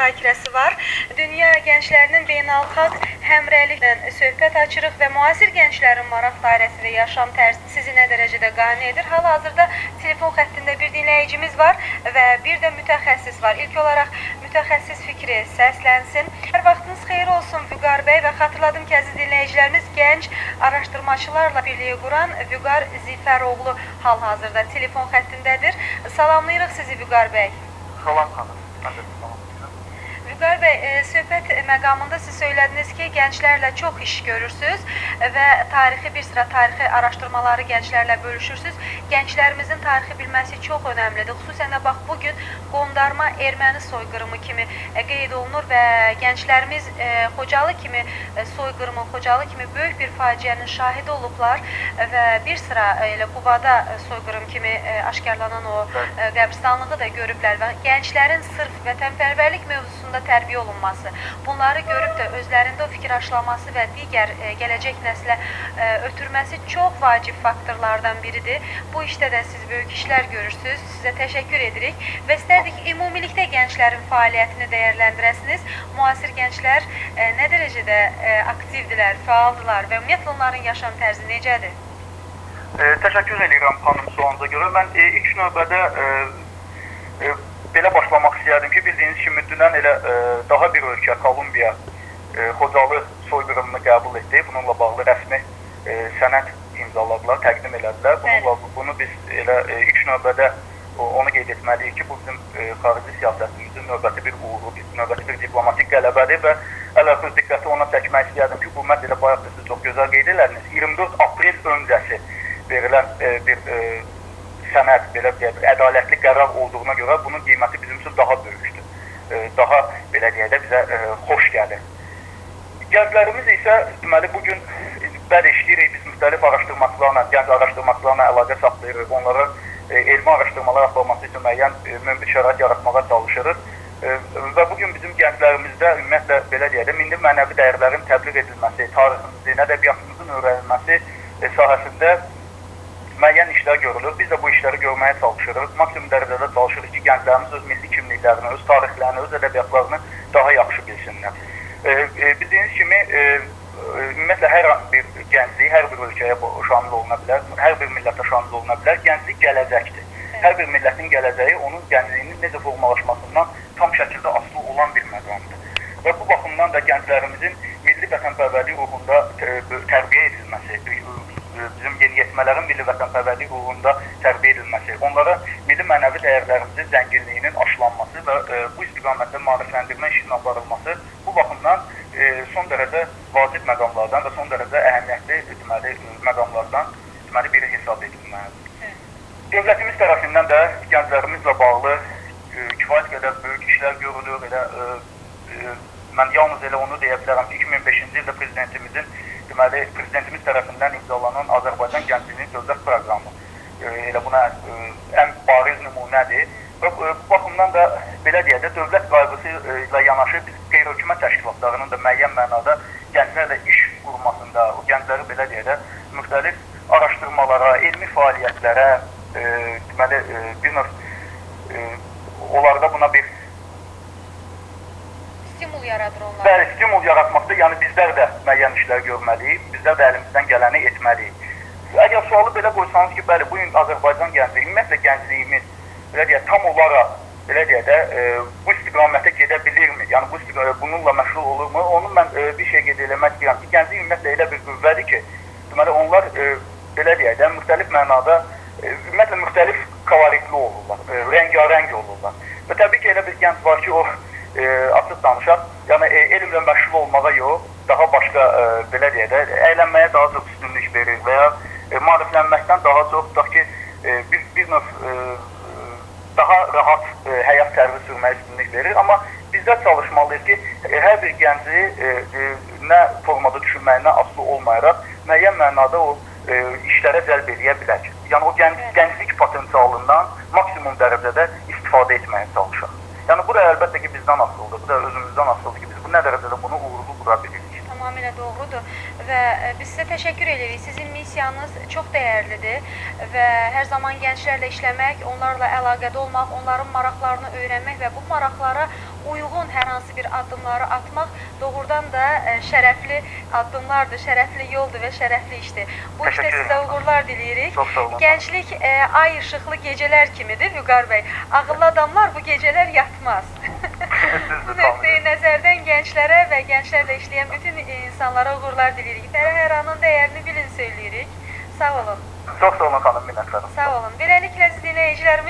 müzakirəsi var. Dünya gənclərinin beynəlxalq həmrəyliklə söhbət açırıq və müasir gənclərin maraq dairəsi və yaşam tərzi sizi nə dərəcədə qane edir? Hal-hazırda telefon xəttində bir dinləyicimiz var və bir də mütəxəssis var. İlk olaraq mütəxəssis fikri səslənsin. Hər vaxtınız xeyir olsun Vüqar bəy və xatırladım ki, əziz dinləyicilərimiz gənc araşdırmaçılarla birliyi quran Vüqar Zifəroğlu hal-hazırda telefon xəttindədir. Salamlayırıq sizi Vüqar bəy. Salam xanım. Mən Vüqar bəy, e, söhbət məqamında siz söylədiniz ki, gənclərlə çox iş görürsüz və tarixi bir sıra tarixi araşdırmaları gənclərlə bölüşürsüz. Gənclərimizin tarixi bilməsi çox önəmlidir. Xüsusən də bax bu gün qondarma erməni soyqırımı kimi e, qeyd olunur və gənclərimiz e, Xocalı kimi e, soyqırımın, Xocalı kimi böyük bir faciənin şahidi olublar və bir sıra e, elə Qubada e, soyqırım kimi e, aşkarlanan o e, qəbristanlığı da görüblər və gənclərin sırf vətənpərvərlik mövzusunda tərbiyə olunması, bunları görüb də özlərində o fikir aşılaması və digər e, gələcək nəslə e, ötürməsi çox vacib faktorlardan biridir. Bu işdə də siz böyük işlər görürsüz. Sizə təşəkkür edirik və istərdik ümumilikdə gənclərin fəaliyyətini dəyərləndirəsiniz. Müasir gənclər e, nə dərəcədə e, aktivdirlər, fəaldılar və ümumiyyətlə onların yaşam tərzi necədir? E, təşəkkür edirəm xanım sualınıza görə. Mən e, ilk növbədə e, e, belə başlamaq istəyərdim ki, bildiyiniz kimi dünən elə e, daha bir ölkə Kolumbiya e, Xocalı soyqırımını qəbul etdi. Bununla bağlı rəsmi e, sənəd imzaladılar, təqdim elədilər. Bununla bunu biz elə e, ilk növbədə onu qeyd etməliyik ki, bu bizim e, xarici siyasətimizin növbəti bir uğuru, növbəti bir diplomatik qələbədir və əlaqəs diqqəti ona çəkmək istəyərdim ki, bu məsələ bayaq da siz çox gözəl qeyd elədiniz. 24 aprel öncəsi verilən e, bir e, sənəd belə deyək, ədalətli qərar olduğuna görə bunun qiyməti bizim üçün daha böyükdür. E, daha belə deyək də bizə e, xoş gəlir. Gənclərimiz isə deməli bu gün bəli işləyirik, biz müxtəlif araşdırmacılarla, gənc araşdırmacılarla əlaqə saxlayırıq, onlara e, elmi araşdırmalar aparması üçün müəyyən e, münbit şərait yaratmağa çalışırıq. E, və bu gün bizim gənclərimizdə ümumiyyətlə belə deyək də milli mənəvi dəyərlərin təbliğ edilməsi, tariximizin, ədəbiyyatımızın öyrənilməsi e, sahəsində müəyyən işlər görülür. Biz də bu işləri görməyə çalışırıq. Maksimum dərəcədə çalışırıq ki, gənclərimiz öz milli kimliklərini, öz tarixlərini, öz ədəbiyyatlarını daha yaxşı bilsinlər. E, e, bildiyiniz kimi e, e, ümumiyyətlə hər bir gənclik hər bir ölkəyə şamil oluna bilər, hər bir millətə şamil oluna bilər. Gənclik gələcəkdir. Hər bir millətin gələcəyi onun gəncliyinin necə formalaşmasından tam şəkildə asılı olan bir məqamdır. Və bu baxımdan da gənclərimizin milli vətənpərvərlik ruhunda e, tərbiyə edilməsi, e, bizim yeniyetmələrin milli vətənpərvərlik ruhunda tərbiyə edilməsi, onlara milli mənəvi dəyərlərimizin zənginliyinin aşılanması və e, bu istiqamətdə maarifləndirmə işinin aparılması bu baxımdan e, son dərəcə vacib məqamlardan və son dərəcə əhəmiyyətli deməli e, məqamlardan deməli biri hesab edilməlidir. Dövlətimiz tərəfindən də gənclərimizlə bağlı e, kifayət qədər böyük işlər görülür. Elə e, e, mən yalnız elə onu deyə bilərəm ki, 2005-ci ildə prezidentimizin deməli prezidentimiz tərəfindən imzalanan Azərbaycan Gəncliyinin dövlət proqramı e, elə buna e, ən bariz nümunədir. Və e, bu baxımdan da belə deyək də dövlət qayğısı ilə yanaşı biz qeyri-hökumət təşkilatlarının da müəyyən mənada gənclərlə iş qurmasında, o gəncləri belə deyək də müxtəlif araşdırmalara, elmi fəaliyyətlərə, e, deməli e, bir növ e, onlarda buna bir Stimul yaradır onlar. bəli stimul yaratmaqda, yəni bizlər də müəyyən işlər görməliyik, bizlər də əlimizdən gələni etməliyik. Əgər sualı belə qoysanız ki, bəli, bu gün Azərbaycan gəncliyi, ümumiyyətlə gəncliyimiz belə deyək, tam olaraq belə deyək də e, bu istiqamətə gedə bilirmi? Yəni bu istiqamət bununla məşğul olurmu? Onu mən e, bir şey qeyd eləmək istəyirəm ki, gənclik ümumiyyətlə elə bir qüvvədir ki, deməli onlar e, belə deyək də müxtəlif mənada e, ümumiyyətlə müxtəlif koloritli olurlar, e, rəngarəng olurlar. Və təbii ki, elə bir gənc var ki, o e, açıq danışaq, yəni e, elmlə məşğul olmağa yox, daha başqa e, belə deyək də əylənməyə daha çox üstünlük verir və ya e, maariflənməkdən daha çox tutaq ki, e, bir bir növ e, daha rahat e, həyat tərzi sürməyə üstünlük verir, amma bizlər çalışmalıyıq ki, e, hər bir gənci e, e, nə formada düşünməyindən asılı olmayaraq müəyyən mənada o e, işlərə cəlb edə bilək. Yəni o gənc, gənclik potensialından maksimum dərəcədə istifadə etməyə çalışaq. Bu da əlbəttə ki bizdən asılıdır. Bu da özümüzdən asılıdır ki, biz bu nə dərəcədə bunu uğurlu qura bilirik. Tamamilə doğrudur. Və e, biz sizə təşəkkür edirik. Sizin missiyanız çox dəyərlidir və hər zaman gənclərlə işləmək, onlarla əlaqədə olmaq, onların maraqlarını öyrənmək və bu maraqlara uyğun hər hansı bir addımları atmaq doğrudan da e, şərəfli addımlardır, şərəfli yoldur və şərəfli işdir. Bu işdə sizə uğurlar diləyirik. Gənclik e, ay işıqlı gecələr kimidir Vüqar bəy. Ağıllı adamlar bu gecələr yatmaz. Bu nöqteyi nəzərdən gənclərə və gənclərlə işləyən bütün insanlara uğurlar diləyirik. Tərəfəranın dəyərini bilin söyləyirik. Sağ olun. Çox sağ olun xanım, minnətdarım. Sağ olun. Beləliklə siz dinləyicilərimiz